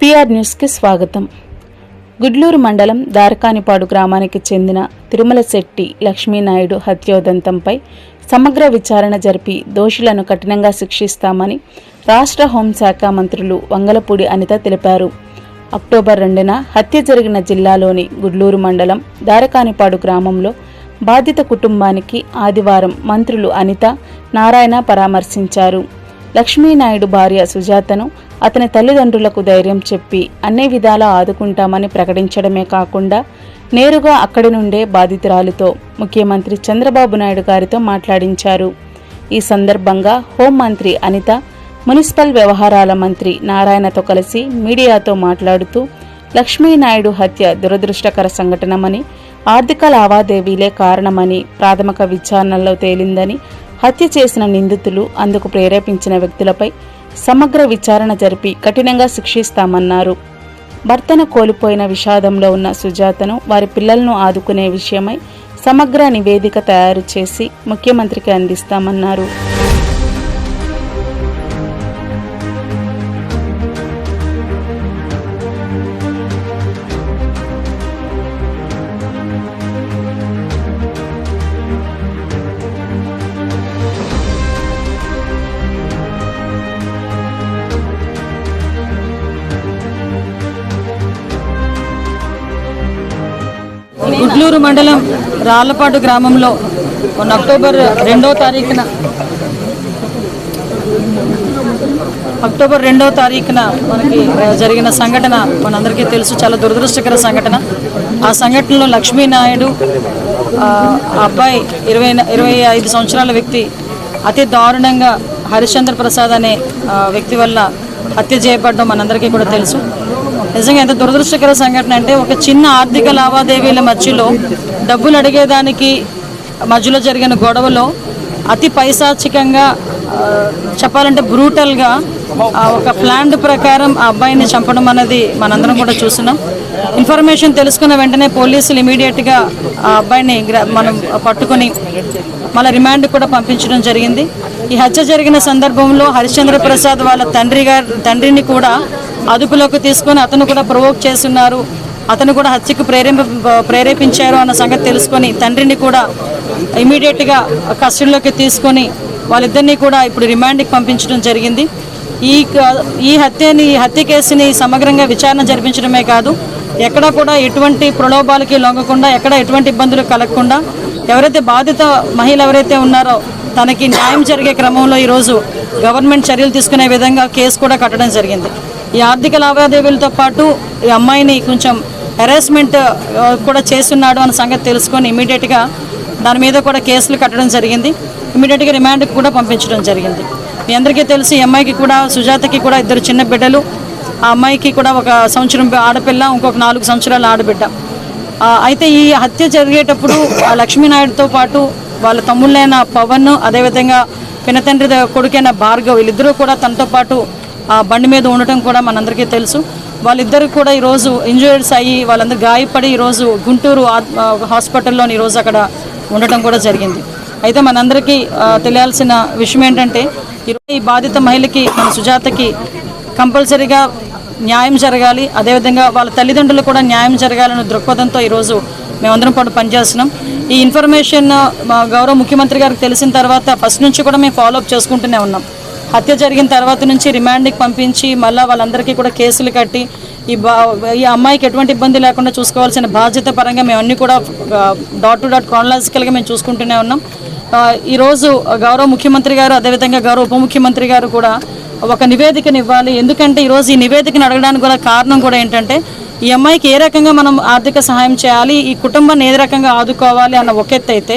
PR న్యూస్కి స్వాగతం. గుడ్లూరు మండలం దారకానిపాడు గ్రామానికి చెందిన తిరుమల శెట్టి లక్ష్మీనాయుడు హత్యోదంతంపై సమగ్ర విచారణ జరిపి దోషులను కఠినంగా శిక్షిస్తామని రాష్ట్ర హోంశాఖ మంత్రులు వంగలపూడి అనిత తెలిపారు. అక్టోబర్ రెండున హత్య జరిగిన జిల్లాలోని గుడ్లూరు మండలం దారకానిపాడు గ్రామంలో బాధిత కుటుంబానికి ఆదివారం మంత్రులు అనిత నారాయణ పరామర్శించారు. లక్ష్మీనాయుడు భార్య సుజాతను అతని తల్లిదండ్రులకు ధైర్యం చెప్పి అన్ని విధాలా ఆదుకుంటామని ప్రకటించడమే కాకుండా నేరుగా అక్కడి నుండే బాధితురాలితో ముఖ్యమంత్రి చంద్రబాబు నాయుడు గారితో మాట్లాడించారు. ఈ సందర్భంగా హోంమంత్రి అనిత మున్సిపల్ వ్యవహారాల మంత్రి నారాయణతో కలిసి మీడియాతో మాట్లాడుతూ లక్ష్మీనాయుడు హత్య దురదృష్టకర సంఘటనమని ఆర్థిక లావాదేవీలే కారణమని ప్రాథమిక విచారణలో తేలిందని హత్య చేసిన నిందితులు అందుకు ప్రేరేపించిన వ్యక్తులపై సమగ్ర విచారణ జరిపి కఠినంగా శిక్షిస్తామన్నారు. భర్తను కోల్పోయిన విషాదంలో ఉన్న సుజాతను వారి పిల్లలను ఆదుకునే విషయమై సమగ్ర నివేదిక తయారు చేసి ముఖ్యమంత్రికి అందిస్తామన్నారు. గుడ్లూరు మండలం రాళ్ళపాడు గ్రామంలో మొన్న అక్టోబర్ రెండో తారీఖున అక్టోబర్ రెండో తారీఖున మనకి జరిగిన సంఘటన మనందరికీ తెలుసు చాలా దురదృష్టకర సంఘటన. ఆ సంఘటనలో లక్ష్మీనాయుడు ఆ అబ్బాయి ఇరవై ఇరవై ఐదు సంవత్సరాల వ్యక్తి అతి దారుణంగా హరిశ్చంద్ర ప్రసాద్ అనే వ్యక్తి వల్ల హత్య చేయబడడం మనందరికీ కూడా తెలుసు. నిజంగా ఎంత దురదృష్టకర సంఘటన అంటే ఒక చిన్న ఆర్థిక లావాదేవీల మధ్యలో డబ్బులు అడిగేదానికి మధ్యలో జరిగిన గొడవలో అతి పైశాచికంగా చెప్పాలంటే బ్రూటల్గా ఒక ప్లాన్ ప్రకారం ఆ అబ్బాయిని చంపడం అనేది మనందరం కూడా చూస్తున్నాం. ఇన్ఫర్మేషన్ తెలుసుకున్న వెంటనే పోలీసులు ఇమీడియట్గా ఆ అబ్బాయిని మనం పట్టుకొని మళ్ళీ రిమాండ్ కూడా పంపించడం జరిగింది. ఈ హత్య జరిగిన సందర్భంలో హరిశ్చంద్ర ప్రసాద్ వాళ్ళ తండ్రి గారు తండ్రిని కూడా అదుపులోకి తీసుకొని అతను కూడా ప్రొవోక్ చేస్తున్నారు. అతను కూడా హత్యకు ప్రేరేప ప్రేరేపించారు అన్న సంగతి తెలుసుకొని తండ్రిని కూడా ఇమీడియట్గా కస్టడీలోకి తీసుకొని వాళ్ళిద్దరినీ కూడా ఇప్పుడు రిమాండ్కి పంపించడం జరిగింది. ఈ క- ఈ హత్యని ఈ హత్య కేసుని సమగ్రంగా విచారణ జరిపించడమే కాదు ఎక్కడ కూడా ఎటువంటి ప్రలోభాలకి లొంగకుండా ఎక్కడ ఎటువంటి ఇబ్బందులు కలగకుండా ఎవరైతే బాధిత మహిళ ఎవరైతే ఉన్నారో తనకి న్యాయం జరిగే క్రమంలో ఈరోజు గవర్నమెంట్ చర్యలు తీసుకునే విధంగా కేసు కూడా కట్టడం జరిగింది. ఈ ఆర్థిక లావాదేవీలతో పాటు ఈ అమ్మాయిని కొంచెం హెరాస్మెంట్ కూడా చేస్తున్నాడు అన్న సంగతి తెలుసుకొని ఇమీడియట్గా దాని మీద కూడా కేసులు కట్టడం జరిగింది. ఇమీడియట్గా రిమాండ్కి కూడా పంపించడం జరిగింది. మీ అందరికీ తెలిసి ఈ అమ్మాయికి కూడా సుజాతకి కూడా ఇద్దరు చిన్న బిడ్డలు. ఆ అమ్మాయికి కూడా ఒక సంవత్సరం ఆడపిల్ల ఇంకొక నాలుగు సంవత్సరాల ఆడబిడ్డ. అయితే ఈ హత్య జరిగేటప్పుడు ఆ లక్ష్మీనాయుడుతో పాటు వాళ్ళ తమ్ముళ్ళైన పవన్ అదేవిధంగా పినతండ్రి కొడుకైన భార్గవ్ వీళ్ళిద్దరూ కూడా తనతో పాటు ఆ బండి మీద ఉండటం కూడా మనందరికీ తెలుసు. వాళ్ళిద్దరు కూడా ఈరోజు ఇంజూర్డ్స్ అయ్యి వాళ్ళందరూ గాయపడి ఈరోజు గుంటూరు హాస్పిటల్లో ఈరోజు అక్కడ ఉండటం కూడా జరిగింది. అయితే మనందరికీ తెలియాల్సిన విషయం ఏంటంటే ఈరోజు ఈ బాధిత మహిళకి మన సుజాతకి కంపల్సరీగా న్యాయం జరగాలి. అదేవిధంగా వాళ్ళ తల్లిదండ్రులు కూడా న్యాయం జరగాలనే దృక్పథంతో ఈరోజు మేమందరం పాటు పనిచేస్తున్నాం. ఈ ఇన్ఫర్మేషన్ మా గౌరవ ముఖ్యమంత్రి గారికి తెలిసిన తర్వాత ఫస్ట్ నుంచి కూడా మేము ఫాలోఅప్ చేసుకుంటూనే ఉన్నాం. హత్య జరిగిన తర్వాత నుంచి రిమాండ్కి పంపించి మళ్ళీ వాళ్ళందరికీ కూడా కేసులు కట్టి ఈ బా ఈ అమ్మాయికి ఎటువంటి ఇబ్బంది లేకుండా చూసుకోవాల్సిన బాధ్యత పరంగా మేము అన్నీ కూడా డాట్ టు డాట్ క్రానలాజికల్గా మేము చూసుకుంటూనే ఉన్నాం. ఈరోజు గౌరవ ముఖ్యమంత్రి గారు అదేవిధంగా గౌరవ ఉప ముఖ్యమంత్రి గారు కూడా ఒక నివేదికను ఇవ్వాలి ఎందుకంటే ఈరోజు ఈ నివేదికను అడగడానికి కూడా కారణం కూడా ఏంటంటే ఈ అమ్మాయికి ఏ రకంగా మనం ఆర్థిక సహాయం చేయాలి ఈ కుటుంబాన్ని ఏ రకంగా ఆదుకోవాలి అన్న ఒక అయితే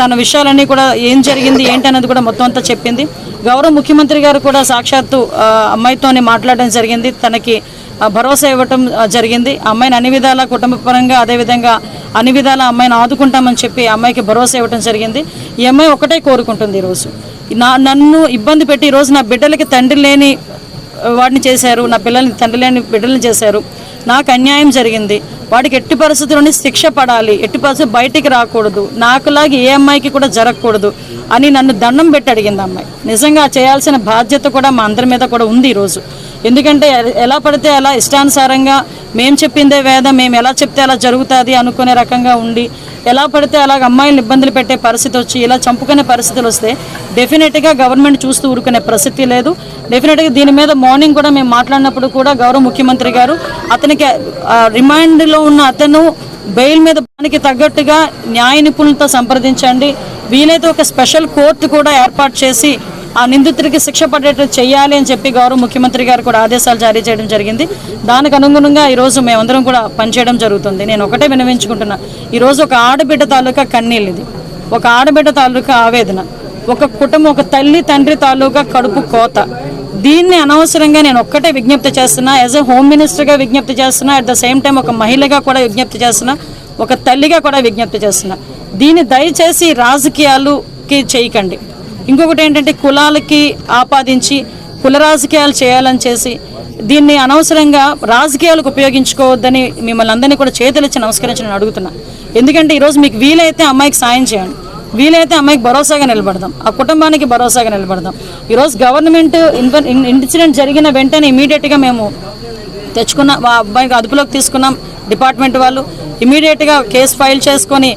తన విషయాలన్నీ కూడా ఏం జరిగింది ఏంటి అనేది కూడా మొత్తం అంతా చెప్పింది. గౌరవ ముఖ్యమంత్రి గారు కూడా సాక్షాత్తు అమ్మాయితోనే మాట్లాడడం జరిగింది. తనకి భరోసా ఇవ్వటం జరిగింది. అమ్మాయిని అన్ని విధాల కుటుంబపరంగా అదేవిధంగా అన్ని విధాల అమ్మాయిని ఆదుకుంటామని చెప్పి అమ్మాయికి భరోసా ఇవ్వటం జరిగింది. ఈ అమ్మాయి ఒకటే కోరుకుంటుంది ఈరోజు. నా నన్ను ఇబ్బంది పెట్టి ఈరోజు నా బిడ్డలకి తండ్రి లేని వాడిని చేశారు నా పిల్లల్ని తండ్రి లేని బిడ్డల్ని చేశారు. నాకు అన్యాయం జరిగింది. వాడికి ఎట్టి పరిస్థితుల్లోని శిక్ష పడాలి. ఎట్టి పరిస్థితి బయటికి రాకూడదు. నాకులాగే ఏ అమ్మాయికి కూడా జరగకూడదు అని నన్ను దండం పెట్టి అడిగింది అమ్మాయి. నిజంగా చేయాల్సిన బాధ్యత కూడా మా అందరి మీద కూడా ఉంది ఈరోజు. ఎందుకంటే ఎలా పడితే అలా ఇష్టానుసారంగా మేము చెప్పిందే వేదం మేము ఎలా చెప్తే అలా జరుగుతుంది అనుకునే రకంగా ఉండి ఎలా పడితే అలాగ అమ్మాయిలను ఇబ్బందులు పెట్టే పరిస్థితి వచ్చి ఇలా చంపుకునే పరిస్థితులు వస్తే డెఫినెట్గా గవర్నమెంట్ చూస్తూ ఊరుకునే పరిస్థితి లేదు. డెఫినెట్గా దీని మీద మార్నింగ్ కూడా మేము మాట్లాడినప్పుడు కూడా గౌరవ ముఖ్యమంత్రి గారు అతనికి రిమాండ్లో ఉన్న అతను బెయిల్ మీద దానికి తగ్గట్టుగా న్యాయ నిపుణులతో సంప్రదించండి. వీలైతే ఒక స్పెషల్ కోర్టు కూడా ఏర్పాటు చేసి ఆ నిందితుడికి శిక్ష పడేట్టు చేయాలి అని చెప్పి గౌరవ ముఖ్యమంత్రి గారు కూడా ఆదేశాలు జారీ చేయడం జరిగింది. దానికి అనుగుణంగా ఈరోజు మేమందరం కూడా పనిచేయడం జరుగుతుంది. నేను ఒకటే వినవించుకుంటున్నా ఈరోజు ఒక ఆడబిడ్డ తాలూకా కన్నీళ్ళు ఇది. ఒక ఆడబిడ్డ తాలూకా ఆవేదన. ఒక కుటుంబం ఒక తల్లి తండ్రి తాలూకా కడుపు కోత. దీన్ని అనవసరంగా నేను ఒక్కటే విజ్ఞప్తి చేస్తున్నా. యాజ్ ఎ హోమ్ మినిస్టర్గా విజ్ఞప్తి చేస్తున్నా. అట్ ద సేమ్ టైం ఒక మహిళగా కూడా విజ్ఞప్తి చేస్తున్నా. ఒక తల్లిగా కూడా విజ్ఞప్తి చేస్తున్నా. దీన్ని దయచేసి రాజకీయాలుకి చేయకండి. ఇంకొకటి ఏంటంటే కులాలకి ఆపాదించి కుల రాజకీయాలు చేయాలని చేసి దీన్ని అనవసరంగా రాజకీయాలకు ఉపయోగించుకోవద్దని మిమ్మల్ని అందరినీ కూడా చేతులిచ్చి నమస్కరించి నేను అడుగుతున్నా. ఎందుకంటే ఈరోజు మీకు వీలైతే అమ్మాయికి సాయం చేయండి. వీలైతే అమ్మాయికి భరోసాగా నిలబడదాం. ఆ కుటుంబానికి భరోసాగా నిలబడదాం. ఈరోజు గవర్నమెంట్ ఇన్- ఇన్సిడెంట్ జరిగిన వెంటనే ఇమీడియట్గా మేము తెచ్చుకున్న మా అబ్బాయికి అదుపులోకి తీసుకున్నాం డిపార్ట్మెంట్ వాళ్ళు. ఇమీడియట్గా కేసు ఫైల్ చేసుకొని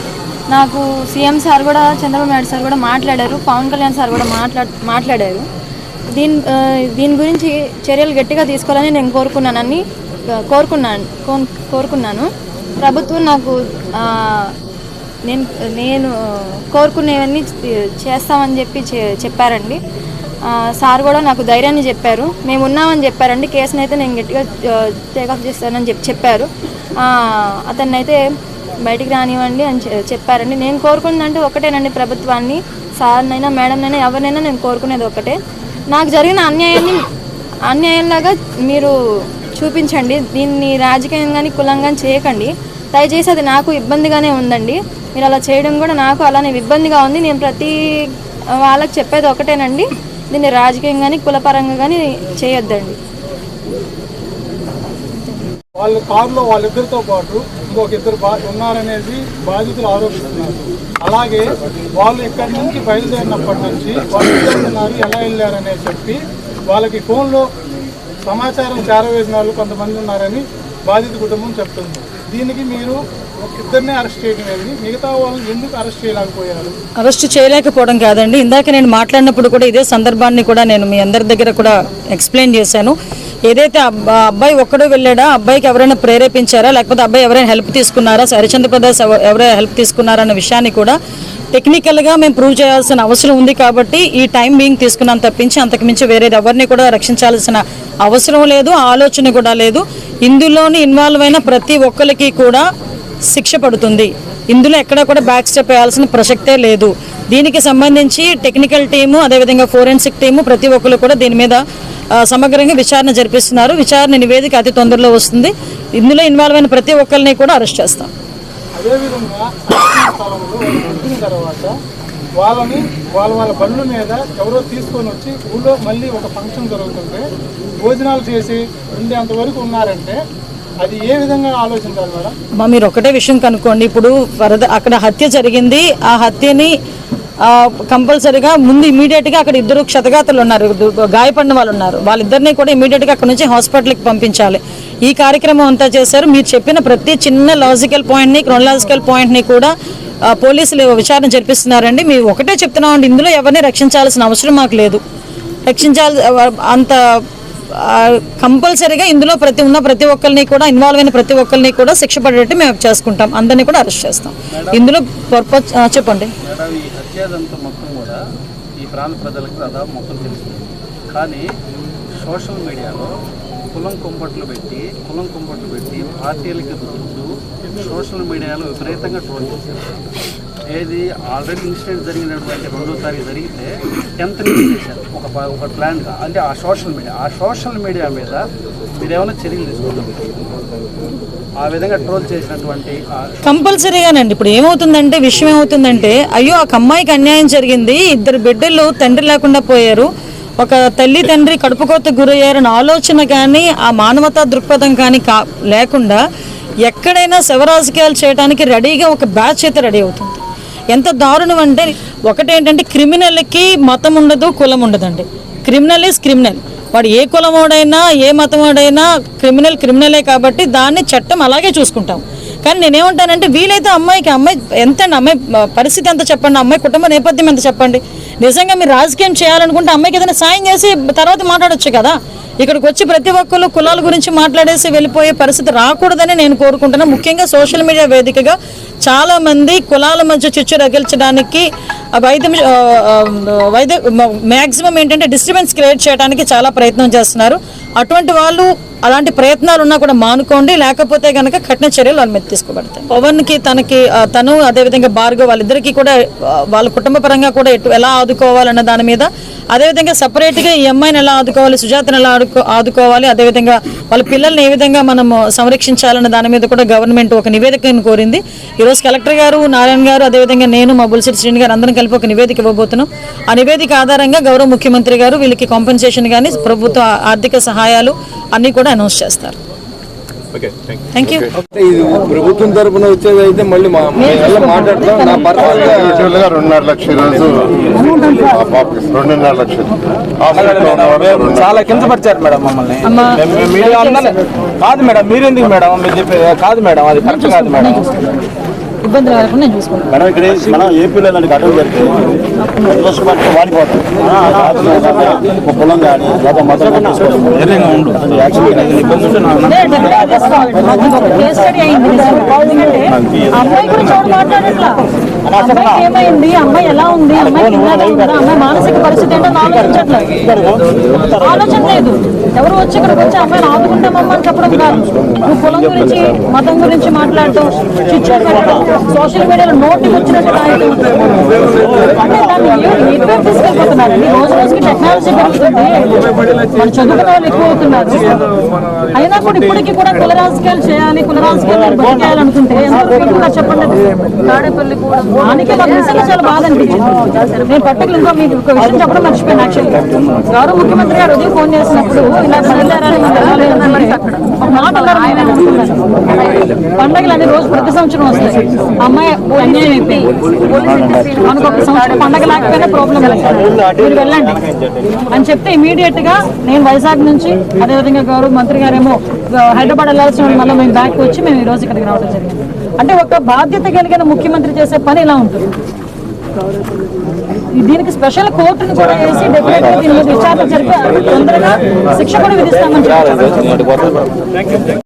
నాకు సీఎం సార్ కూడా చంద్రబాబు నాయుడు సార్ కూడా మాట్లాడారు పవన్ కళ్యాణ్ సార్ కూడా మాట్లా మాట్లాడారు. దీని దీని గురించి చర్యలు గట్టిగా తీసుకోవాలని నేను కోరుకున్నానని కోరుకున్నాను కోరుకున్నాను. ప్రభుత్వం నాకు నేను నేను కోరుకునేవన్నీ చేస్తామని చెప్పి చె- చెప్పారండి. సార్ కూడా నాకు ధైర్యాన్ని చెప్పారు. మేము ఉన్నామని చెప్పారండి. కేసుని అయితే నేను గట్టిగా టేకప్ చేస్తానని చెప్పి చెప్పారు. అతన్నైతే బయటికి రానివ్వండి అని చెప్పారండి. నేను కోరుకున్నదంటే ఒకటేనండి ప్రభుత్వాన్ని సార్నైనా మేడంనైనా ఎవరినైనా నేను కోరుకునేది ఒకటే. నాకు జరిగిన అన్యాయాన్ని అన్యాయంలాగా మీరు చూపించండి. దీన్ని రాజకీయం కానీ కులంగా కానీ చేయకండి. దయచేసి అది నాకు ఇబ్బందిగానే ఉందండి. మీరు అలా చేయడం కూడా నాకు అలానే ఇబ్బందిగా ఉంది. నేను ప్రతి వాళ్ళకి చెప్పేది ఒకటేనండి. దీన్ని రాజకీయం కానీ కులపరంగా కానీ చేయొద్దండి. వాళ్ళ కారులో వాళ్ళిద్దరితో పాటు ఇంకొక ఇద్దరు బా ఉన్నారనేది బాధితులు ఆరోపిస్తున్నారు. అలాగే వాళ్ళు ఇక్కడి నుంచి బయలుదేరినప్పటి నుంచి వాళ్ళు ఉన్నారు ఎలా వెళ్ళారనే చెప్పి వాళ్ళకి ఫోన్లో సమాచారం చేరవేసిన వాళ్ళు కొంతమంది ఉన్నారని బాధిత కుటుంబం చెప్తుంది. దీనికి మీరు ఇద్దరినే అరెస్ట్ చేయడం మిగతా వాళ్ళని ఎందుకు అరెస్ట్ చేయలేకపోయారు? అరెస్ట్ చేయలేకపోవడం కాదండి. ఇందాక నేను మాట్లాడినప్పుడు కూడా ఇదే సందర్భాన్ని కూడా నేను మీ అందరి దగ్గర కూడా ఎక్స్ప్లెయిన్ చేశాను. ఏదైతే అబ్బాయి ఒక్కడో వెళ్ళాడా? అబ్బాయికి ఎవరైనా ప్రేరేపించారా? లేకపోతే అబ్బాయి ఎవరైనా హెల్ప్ తీసుకున్నారా? హరిచంద్ర ప్రదేశ్ ఎవరైనా హెల్ప్ తీసుకున్నారా అన్న విషయాన్ని కూడా టెక్నికల్గా మేము ప్రూవ్ చేయాల్సిన అవసరం ఉంది కాబట్టి ఈ టైం బీయింగ్ తీసుకున్నాం తప్పించి అంతకుమించి వేరేది ఎవరిని కూడా రక్షించాల్సిన అవసరం లేదు ఆలోచన కూడా లేదు. ఇందులోని ఇన్వాల్వ్ అయిన ప్రతి ఒక్కరికి కూడా శిక్ష పడుతుంది. ఇందులో ఎక్కడా కూడా బ్యాక్ స్టెప్ వేయాల్సిన ప్రసక్తే లేదు. దీనికి సంబంధించి టెక్నికల్ టీము అదేవిధంగా ఫోరెన్సిక్ టీము ప్రతి ఒక్కరు కూడా దీని మీద సమగ్రంగా విచారణ జరిపిస్తున్నారు. విచారణ నివేదిక అతి తొందరలో వస్తుంది. ఇందులో ఇన్వాల్వ్ అయిన ప్రతి ఒక్కరిని కూడా అరెస్ట్ చేస్తాం. తర్వాత వాళ్ళని వాళ్ళ వాళ్ళ బండ్ల మీద ఎవరో తీసుకొని వచ్చి ఊళ్ళో మళ్ళీ ఒక ఫంక్షన్ జరుగుతుంటే భోజనాలు చేసి ఉండేంత వరకు ఉన్నారంటే అది ఏ విధంగా ఆలోచించాలి మేడం? మీరు ఒకటే విషయం కనుక్కోండి. ఇప్పుడు వరద అక్కడ హత్య జరిగింది. ఆ హత్యని కంపల్సరీగా ముందు ఇమీడియట్గా అక్కడ ఇద్దరు క్షతగాతులు ఉన్నారు. గాయపడిన వాళ్ళు ఉన్నారు. వాళ్ళిద్దరిని కూడా ఇమీడియట్గా అక్కడ నుంచి హాస్పిటల్కి పంపించాలి. ఈ కార్యక్రమం అంతా చేశారు. మీరు చెప్పిన ప్రతి చిన్న లాజికల్ పాయింట్ని క్రొనలాజికల్ పాయింట్ని కూడా పోలీసులు విచారణ జరిపిస్తున్నారండి. మీరు ఒకటే చెప్తున్నామండి. ఇందులో ఎవరిని రక్షించాల్సిన అవసరం మాకు లేదు. రక్షించాల్సి అంత కంపల్సరీగా ఇందులో ప్రతి ఉన్న ప్రతి ఒక్కరిని కూడా ఇన్వాల్వ్ అయిన ప్రతి ఒక్కరిని కూడా శిక్ష పడేట్టు మేము చేసుకుంటాం. అందరినీ కూడా అరెస్ట్ చేస్తాం. ఇందులో పర్పస్ చెప్పండి. కానీ సోషల్ మీడియాలో కులం కుంపట్లు పెట్టి కులం కుంపట్లు పెట్టి పార్టీలకి రుద్దుతూ సోషల్ మీడియాలో విపరీతంగా ట్రోల్ చేశారు. ఏది ఆల్రెడీ ఇన్సిడెంట్ జరిగినటువంటి రెండో తారీఖు జరిగితే టెన్త్ నుంచి చేశారు. ఒక ఒక ప్లాన్గా. అంటే ఆ సోషల్ మీడియా ఆ సోషల్ మీడియా మీద మీరు ఏమైనా చర్యలు తీసుకుంటారు ఆ విధంగా ట్రోల్ చేసినటువంటి కంపల్సరీగానండి. ఇప్పుడు ఏమవుతుందంటే విషయం ఏమవుతుందంటే అయ్యో ఆ అమ్మాయికి అన్యాయం జరిగింది. ఇద్దరు బిడ్డలు తండ్రి లేకుండా పోయారు. ఒక తల్లి తండ్రి కడుపుకోత గురయ్యారని ఆలోచన కానీ ఆ మానవతా దృక్పథం కానీ కా లేకుండా ఎక్కడైనా శవరాజకీయాలు చేయడానికి రెడీగా ఒక బ్యాచ్ అయితే రెడీ అవుతుంది. ఎంత దారుణం అంటే ఒకటేంటంటే క్రిమినల్కి మతం ఉండదు కులం ఉండదండి. Criminal is criminal. వాడు ఏ కులం వాడైనా ఏ మతం వాడైనా క్రిమినల్ క్రిమినలే కాబట్టి దాన్ని చట్టం అలాగే చూసుకుంటాం. కానీ నేనేమంటానంటే వీలైతే అమ్మాయికి అమ్మాయి ఎంత అమ్మాయి పరిస్థితి ఎంత చెప్పండి అమ్మాయి కుటుంబ నేపథ్యం ఎంత చెప్పండి? నిజంగా మీరు రాజకీయం చేయాలనుకుంటే అమ్మాయికి ఏదైనా సాయం చేసి తర్వాత మాట్లాడొచ్చు కదా. ఇక్కడికి వచ్చి ప్రతి ఒక్కరు కులాల గురించి మాట్లాడేసి వెళ్ళిపోయే పరిస్థితి రాకూడదని నేను కోరుకుంటున్నాను ముఖ్యంగా సోషల్ మీడియా వేదికగా చాలామంది కులాల మధ్య చిచ్చు రగిల్చడానికి ఆ వైద్యం వైద్య మ్యాక్సిమం ఏంటంటే డిస్టర్బెన్స్ క్రియేట్ చేయడానికి చాలా ప్రయత్నం చేస్తున్నారు. అటువంటి వాళ్ళు అలాంటి ప్రయత్నాలు ఉన్నా కూడా మానుకోండి లేకపోతే కనుక కఠిన చర్యలు వాళ్ళ మీద తీసుకోబడతాయి. పవన్కి తనకి తను అదేవిధంగా భార్గవ్ వాళ్ళిద్దరికీ కూడా వాళ్ళ కుటుంబ పరంగా కూడా ఎటు ఎలా ఆదుకోవాలన్న దాని మీద అదేవిధంగా సపరేట్గా ఈ అమ్మాయిని ఎలా ఆదుకోవాలి సుజాతను ఎలా ఆడుకో ఆదుకోవాలి అదేవిధంగా వాళ్ళ పిల్లల్ని ఏ విధంగా మనం సంరక్షించాలన్న దాని మీద కూడా గవర్నమెంట్ ఒక నివేదికను కోరింది. ఈరోజు కలెక్టర్ గారు నారాయణ గారు అదేవిధంగా నేను మా బుల్సిరి శ్రీని గారు అందరం కలిపి ఒక నివేదిక ఇవ్వబోతున్నాం. ఆ నివేదిక ఆధారంగా గౌరవ ముఖ్యమంత్రి గారు వీళ్ళకి కాంపెన్సేషన్ కానీ ప్రభుత్వ ఆర్థిక సహాయాలు అన్నీ కూడా అనౌన్స్ చేస్తారు. థ్యాంక్ యూ అంటే ఇది ప్రభుత్వం తరపున వచ్చేది అయితే మళ్ళీ మా మాట్లాడతాం. నా పర్సనల్గా యాక్చువల్గా రెండున్నర లక్షలు పాపకి రెండున్నర లక్షలు. చాలా కించపరిచారు మేడం మమ్మల్ని. అందరినీ- కాదు మేడం మీరెందుకు మేడం? మీరు చెప్పే కాదు మేడం అది కరెక్ట్ కాదు మేడం. ఇబ్బంది లేకుండా నేను చూసుకుంటాను మనం ఇక్కడ మనం ఏపీలో ఇలాంటి ఘటనలు జరిగితే దురదృష్టపడితే వాడిపోతాం ఒక పొలం కానీ లేదా మొత్తం కేస్ స్టడీ అయింది ఎందుకంటే అమ్మాయి ఎవరు మాట్లాడట్లా అమ్మాయికి ఏమైంది? అమ్మాయి ఎలా ఉంది? అమ్మాయి ఉందా? అమ్మాయి మానసిక పరిస్థితి ఏంటో ఆలోచించట్లేదు ఆలోచన లేదు. ఎవరు వచ్చి ఇక్కడికి వచ్చి అమ్మాయిని ఆదుకుంటామమ్మా అని చెప్పడం కాదు. నువ్వు కులం గురించి మతం గురించి మాట్లాడటం చిచ్చు పెట్టడం సోషల్ మీడియాలో నోటికి వచ్చినట్టు రాయటం. అంటే దాన్ని ఎటువైపు తీసుకెళ్ళిపోతున్నారండి. రోజు రోజుకి పెరుగుతుంది మన చదువుకున్న వాళ్ళు ఎక్కువ అవుతున్నారు అయినా కూడా ఇప్పటికీ కూడా కుల రాజకీయాలు చేయాలి కుల రాజకీయాలు బతికేయాలనుకుంటే చెప్పండి తాడేపల్లి కూడా నాకు నిజంగా చాలా బాధ అనిపించింది నేను పట్టుకులు ఇంకా మీకు ఒక విషయం చెప్పడం మర్చిపోయాను యాక్చువల్గా గౌరవ ముఖ్యమంత్రి గారు ఉదయం ఫోన్ చేసినప్పుడు ఇలా మాట పండగలు అన్ని రోజు ప్రతి సంవత్సరం వస్తాయి అమ్మాయి అన్యాయం అయిపోయి మనకు ఒక సంవత్సరం పండగ లేకపోయినా ప్రాబ్లం వెళ్ళండి అని చెప్తే ఇమీడియట్గా నేను వైజాగ్ నుంచి అదేవిధంగా గౌరవ మంత్రి గారేమో హైదరాబాద్ వెళ్ళాల్సిన వల్ల మళ్ళీ మేము బ్యాక్ వచ్చి మేము ఈ రోజు ఇక్కడికి రావడం జరిగింది. అంటే ఒక బాధ్యత కలిగిన ముఖ్యమంత్రి చేసే పని ఇలా ఉంటుంది. దీనికి స్పెషల్ కోర్టును కూడా వేసి డెఫినెట్ దీని మీద విచారణ జరిపి తొందరగా శిక్ష కూడా విధిస్తామని చెప్పారు.